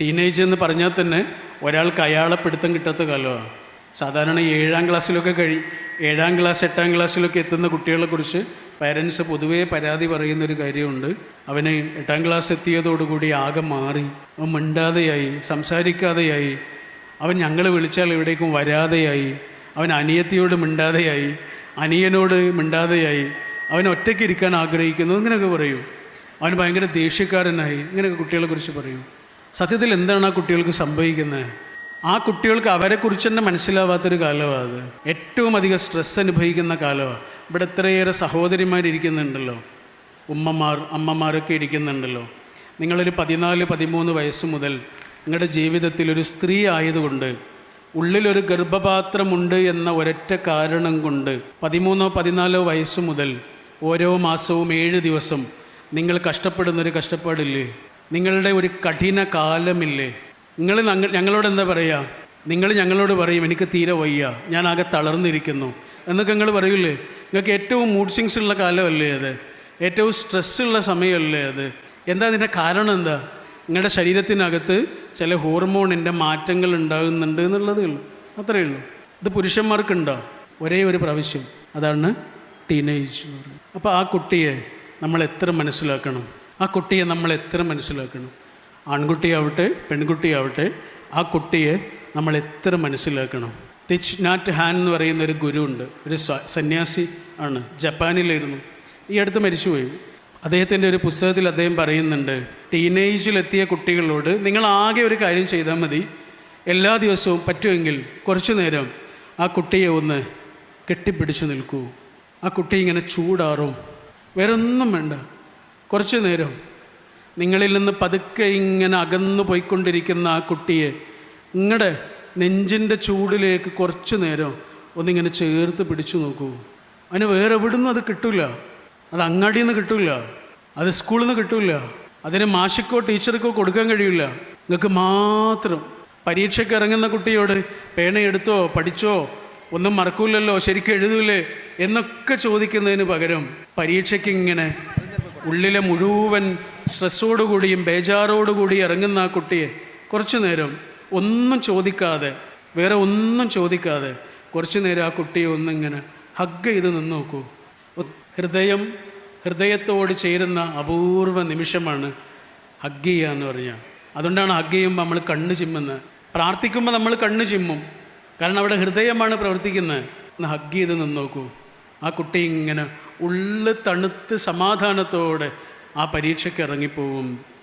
Teenage എന്ന് പറഞ്ഞാൽ തന്നെ ഒരാൾക്ക് അയാളെ പിടുത്തം കിട്ടാത്ത കാലമാണ്. സാധാരണ ഏഴാം ക്ലാസ്സിലൊക്കെ കഴി ഏഴാം ക്ലാസ് എട്ടാം ക്ലാസ്സിലൊക്കെ എത്തുന്ന കുട്ടികളെക്കുറിച്ച് പാരൻസ് പൊതുവേ പരാതി പറയുന്നൊരു കാര്യമുണ്ട്. അവന് എട്ടാം ക്ലാസ് എത്തിയതോടുകൂടി ആകെ മാറി അവൻ മിണ്ടാതെയായി സംസാരിക്കാതെയായി. അവൻ ഞങ്ങൾ വിളിച്ചാൽ എവിടേക്കും വരാതെയായി. അവൻ അനിയത്തിയോട് മിണ്ടാതെയായി അനിയനോട് മിണ്ടാതെയായി. അവൻ ഒറ്റയ്ക്ക് ഇരിക്കാൻ ആഗ്രഹിക്കുന്നു ഇങ്ങനെയൊക്കെ പറയൂ. അവൻ ഭയങ്കര ദേഷ്യക്കാരനായി ഇങ്ങനെയൊക്കെ കുട്ടികളെക്കുറിച്ച് പറയൂ. സത്യത്തിൽ എന്താണ് ആ കുട്ടികൾക്ക് സംഭവിക്കുന്നത്? ആ കുട്ടികൾക്ക് അവരെക്കുറിച്ച് തന്നെ മനസ്സിലാവാത്തൊരു കാലമാണ് അത്. ഏറ്റവും അധികം സ്ട്രെസ് അനുഭവിക്കുന്ന കാലമാണ്. ഇവിടെ എത്രയേറെ സഹോദരിമാരിയ്ക്കുന്നുണ്ടല്ലോ ഉമ്മമാർ അമ്മമാരൊക്കെ ഇരിക്കുന്നുണ്ടല്ലോ. നിങ്ങളൊരു പതിനാല് പതിമൂന്ന് വയസ്സ് മുതൽ നിങ്ങളുടെ ജീവിതത്തിൽ ഒരു സ്ത്രീ ആയതുകൊണ്ട് ഉള്ളിലൊരു ഗർഭപാത്രമുണ്ട് എന്ന ഒരൊറ്റ കാരണം കൊണ്ട് പതിമൂന്നോ പതിനാലോ വയസ്സ് മുതൽ ഓരോ മാസവും ഏഴ് ദിവസം നിങ്ങൾ കഷ്ടപ്പെടുന്നൊരു കഷ്ടപ്പാടില്ലേ? നിങ്ങളുടെ ഒരു കഠിന കാലമില്ലേ? നിങ്ങൾ ഞങ്ങളോട് എന്താ പറയുക നിങ്ങൾ ഞങ്ങളോട് പറയും എനിക്ക് തീരെ വയ്യ ഞാൻ ആകെ തളർന്നിരിക്കുന്നു. എന്നൊക്കെ നിങ്ങൾ പറയില്ലേ? നിങ്ങൾക്ക് ഏറ്റവും മൂഡ് സിങ്സ് ഉള്ള കാലമല്ലേ അത്? ഏറ്റവും സ്ട്രെസ്സുള്ള സമയമല്ലേ അത്? എന്താ അതിന്റെ കാരണം എന്താ? നിങ്ങളുടെ ശരീരത്തിനകത്ത് ചില ഹോർമോണിന്റെ മാറ്റങ്ങൾ ഉണ്ടാകുന്നുണ്ട് എന്നുള്ളതേ ഉള്ളൂ. അത്രയേ ഉള്ളൂ. ഇത് പുരുഷന്മാർക്കുണ്ടോ? ഒരേ ഒരു പ്രാവശ്യം. അതാണ് ടീനേജ് അപ്പോൾ ആ കുട്ടിയെ നമ്മൾ എത്ര മനസ്സിലാക്കണം? ആ കുട്ടിയെ നമ്മൾ എത്ര മനസ്സിലാക്കണം? ആൺകുട്ടിയാവട്ടെ പെൺകുട്ടിയാവട്ടെ ആ കുട്ടിയെ നമ്മൾ എത്ര മനസ്സിലാക്കണം? തിച്ച് നാറ്റ് ഹാൻ എന്ന് പറയുന്ന ഒരു ഗുരു ഉണ്ട്. ഒരു സന്യാസി ആണ്. ജപ്പാനിലായിരുന്നു. ഈ അടുത്ത് മരിച്ചുപോയി. അദ്ദേഹത്തിന്റെ ഒരു പുസ്തകത്തിൽ അദ്ദേഹം പറയുന്നുണ്ട് ടീനേജിലെത്തിയ കുട്ടികളോട് നിങ്ങൾ ആകെ ഒരു കാര്യം ചെയ്താൽ മതി. എല്ലാ ദിവസവും പറ്റുമെങ്കിൽ കുറച്ചു നേരം ആ കുട്ടിയെ ഒന്ന് കെട്ടിപ്പിടിച്ച് നിൽക്കൂ. ആ കുട്ടി ഇങ്ങനെ ചൂടാറും. വേറൊന്നും വേണ്ട. കുറച്ചു നേരം നിങ്ങളിൽ നിന്ന് പതുക്കെ ഇങ്ങനെ അകന്നു പോയിക്കൊണ്ടിരിക്കുന്ന ആ കുട്ടിയെ നിങ്ങളുടെ നെഞ്ചിന്റെ ചൂടിലേക്ക് കുറച്ചു നേരം ഒന്നിങ്ങനെ ചേർത്ത് പിടിച്ചു നോക്കൂ. അതിന് വേറെ എവിടുന്നും അത് കിട്ടില്ല അത് അങ്ങാടിയിൽ നിന്ന് കിട്ടില്ല അത് സ്കൂളിൽ നിന്ന് കിട്ടില്ല അതിന് മാഷിക്കോ ടീച്ചർക്കോ കൊടുക്കാൻ കഴിയില്ല നിങ്ങൾക്ക് മാത്രം പരീക്ഷയ്ക്ക് ഇറങ്ങുന്ന കുട്ടിയോട് പേനയെടുത്തോ പഠിച്ചോ ഒന്നും മറക്കൂലല്ലോ ശരിക്കും എഴുതൂലേ എന്നൊക്കെ ചോദിക്കുന്നതിന് പകരം പരീക്ഷയ്ക്ക് ഇങ്ങനെ ഉള്ളിലെ മുഴുവൻ സ്ട്രെസ്സോടുകൂടിയും ബേജാറോടുകൂടി ഇറങ്ങുന്ന ആ കുട്ടിയെ കുറച്ചു നേരം ഒന്നും ചോദിക്കാതെ വേറെ ഒന്നും ചോദിക്കാതെ കുറച്ചു നേരം ആ കുട്ടിയെ ഒന്നിങ്ങനെ ഹഗ് ചെയ്ത് നിന്ന് നോക്കൂ. ഹൃദയം ഹൃദയത്തോട് ചേരുന്ന അപൂർവ നിമിഷമാണ് ഹഗ് ചെയ്യുക എന്ന് പറഞ്ഞാൽ അതുകൊണ്ടാണ് ഹഗ് ചെയ്യുമ്പോൾ നമ്മൾ കണ്ണ് ചിമ്മുന്നത് പ്രാർത്ഥിക്കുമ്പോൾ നമ്മൾ കണ്ണ് ചിമ്മും. കാരണം അവിടെ ഹൃദയമാണ് പ്രവർത്തിക്കുന്നത് ഹഗ് ചെയ്ത് നിന്ന് നോക്കൂ. ആ കുട്ടി ഇങ്ങനെ ഉള്ളു തണുത്ത് സമാധാനത്തോടെ ആ പരീക്ഷയ്ക്ക് ഇറങ്ങിപ്പോവും.